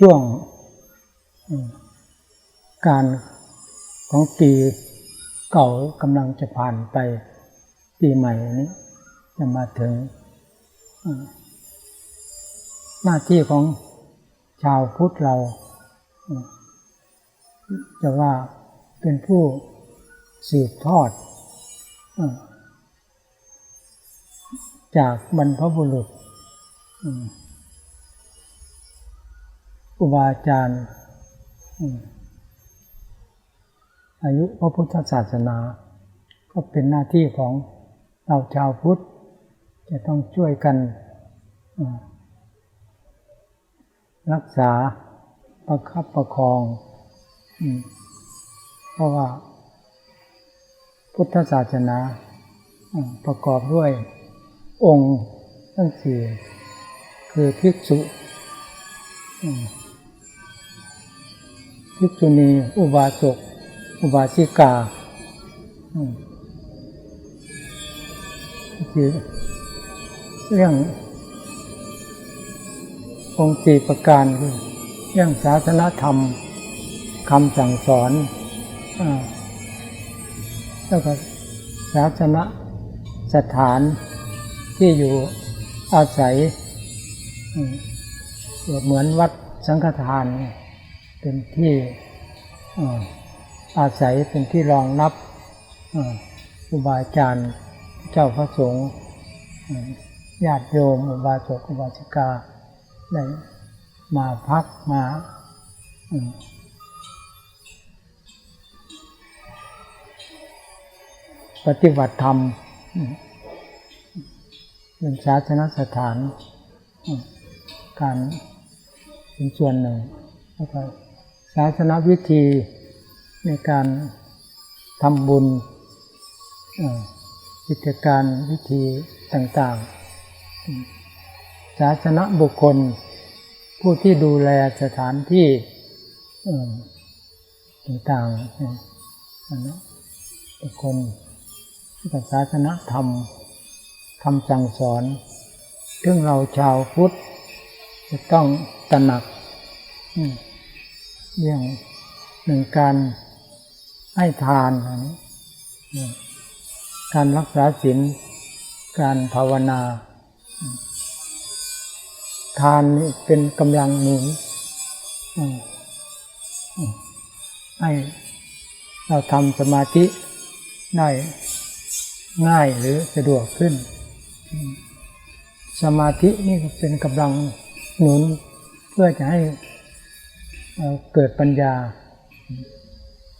ช่วงการของปีเก่ากำลังจะผ่านไปปีใหม่นี้ จะมาถึง หน้าที่ของชาวพุทธเรา จะว่าเป็นผู้สืบทอด จากบรรพบุรุษ อืมอุบาจารย์ อายุพระพุทธศาสนา ก็เป็นหน้าที่ของเราชาวพุทธ จะต้องช่วยกันรักษาประคับประคอง เพราะว่า พุทธศาสนาประกอบด้วยองค์ทั้งสี่คือภิกษุ ภิกษุณี อุบาสก อุบาสิกาคือเรื่ององค์สี่ประการคือเรื่องศาสนธรรมคำสั่งสอนอแล้วก็ศาสนสถานที่อยู่อาศัยเหมือนวัดสังฆทานเป็นที่อาศัยเป็นที่รองรับอ่าครูบาอาจารย์เจ้าพระสงฆ์ญาติโยมอุบาสกอุบาสิกาได้มาพักมาปฏิบัติธรรมเป็นศาสนสถาน การเป็นส่วนหนึ่งแล้วก็ ศาสนวิธีในการทำบุญกิจการวิธีต่างๆ ศาสนบุคคล ผู้ที่ดูแลสถานที่ต่างๆบุคคลกับศาสนธรรมคำสั่งสอน ซึ่งเราชาวพุทธจะต้องตระหนัก เรื่องหนึ่งการให้ทานการรักษาศีลการภาวนา ทานนี่เป็นกำลังหนุนให้เราทำสมาธิได้ง่ายหรือสะดวกขึ้น สมาธินี่เป็นกำลังหนุนเพื่อจะให้ เกิดปัญญา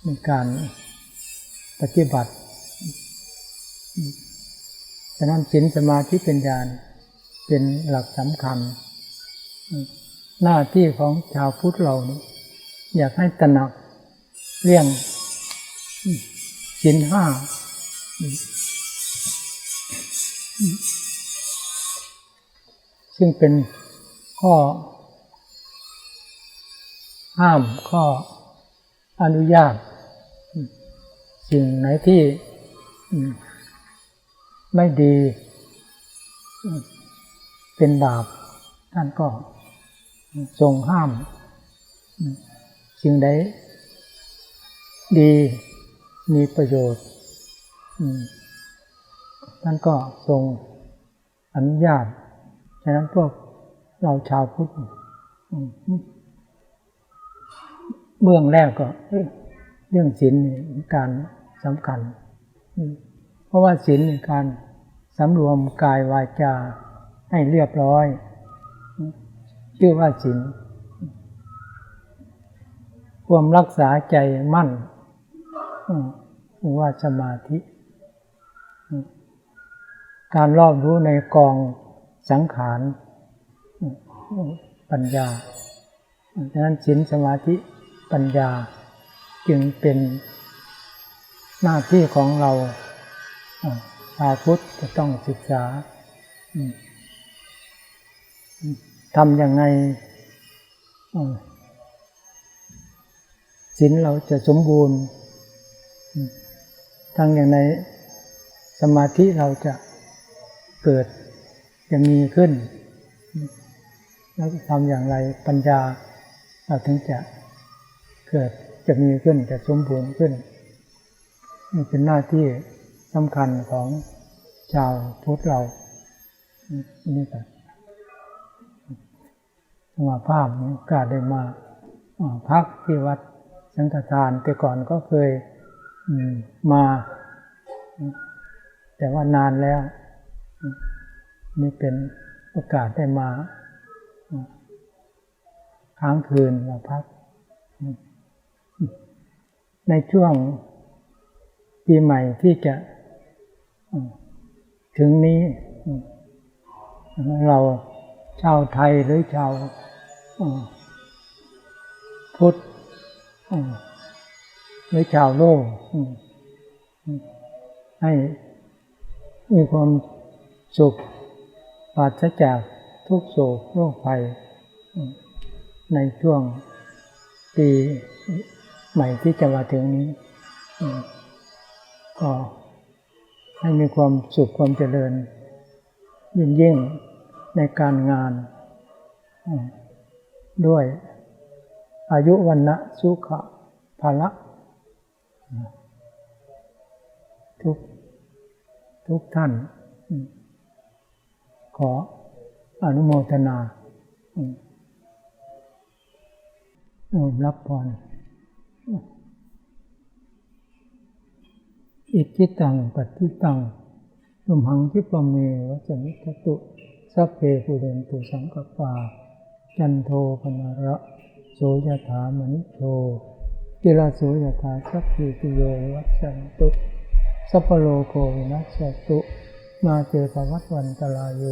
ในการปฏิบัติฉะนั้นศีลสมาธิปัญญาเป็นหลักสำคัญ หน้าที่ของชาวพุทธเรานี่อยากให้ตระหนักเรื่องศีลห้าซึ่งเป็นข้อ ห้ามข้อนุญาต สิ่งไหนที่ไม่ดี เป็นบาป ท่านก็ทรงห้าม สิ่งใดดีมีประโยชน์ท่านก็ทรงอนุญาต ฉะนั้นพวกเราชาวพุทธ เบื้องแรกก็เรื่องศีลการสำคัญ เพราะว่าศีลการสำรวมกายวาจาให้เรียบร้อย ชื่อว่าศีลความรักษาใจมั่นว่าสมาธิ การรอบรู้ในกองสังขารปัญญาฉะนั้นศีลสมาธิ ปัญญา จึงเป็นหน้าที่ของเราอาชาวพุทธจะต้องศึกษาอืมอืมทำยังไงศีลเราจะสมบูรณ์อืมทำอย่างไรสมาธิเราจะเกิดจะมีขึ้น แล้วทำอย่างไรปัญญาเราถึงจะ เกิดจะมีขึ้นจะสมบูรณ์ขึ้นนี่เป็นหน้าที่สำคัญของชาวพุทธเราอืมนี่ก็สมาภาพนี้กล้าได้มาพักที่วัดสังฆทานแต่ก่อนก็เคยมมา แต่ว่านานแล้ว นี่เป็นโอกาสได้มาค้างคืนมาพัก ในช่วงปีใหม่ที่จะถึงนี้ เราชาวไทยหรือชาวพุทธหรือชาวโลกให้มีความสุขปราศจากทุกโศกโรคภัยในช่วงปี ใหม่ที่จะมาถึงนี้ ก็ให้มีความสุขความเจริญ ยิ่งยิ่งในการงาน ด้วยอายุวันนะสุขะภาละ ทุกทุกท่าน ขออนุโมทนารับพร อิจิตังปัติตังตุมหังคิปเมวะจมิทตุสัพเพปุเรนตุสังกปา จันโทปนระโสยถามณิโชติราโสยถาสัพพิติโยวัจันตุ สัพพโลโควินัสตุ มาเจภวัตวันตรายโย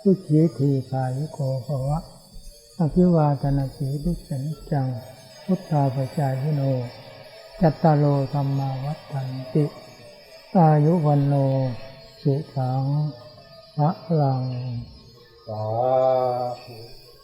สุขีทีกายโกภวะอภิวาทนาสีดุสันจัง พุทธาปจายโน จัตตารโลธรรมาวัฏันติอายุวันโน สุขังพระลังสาธุ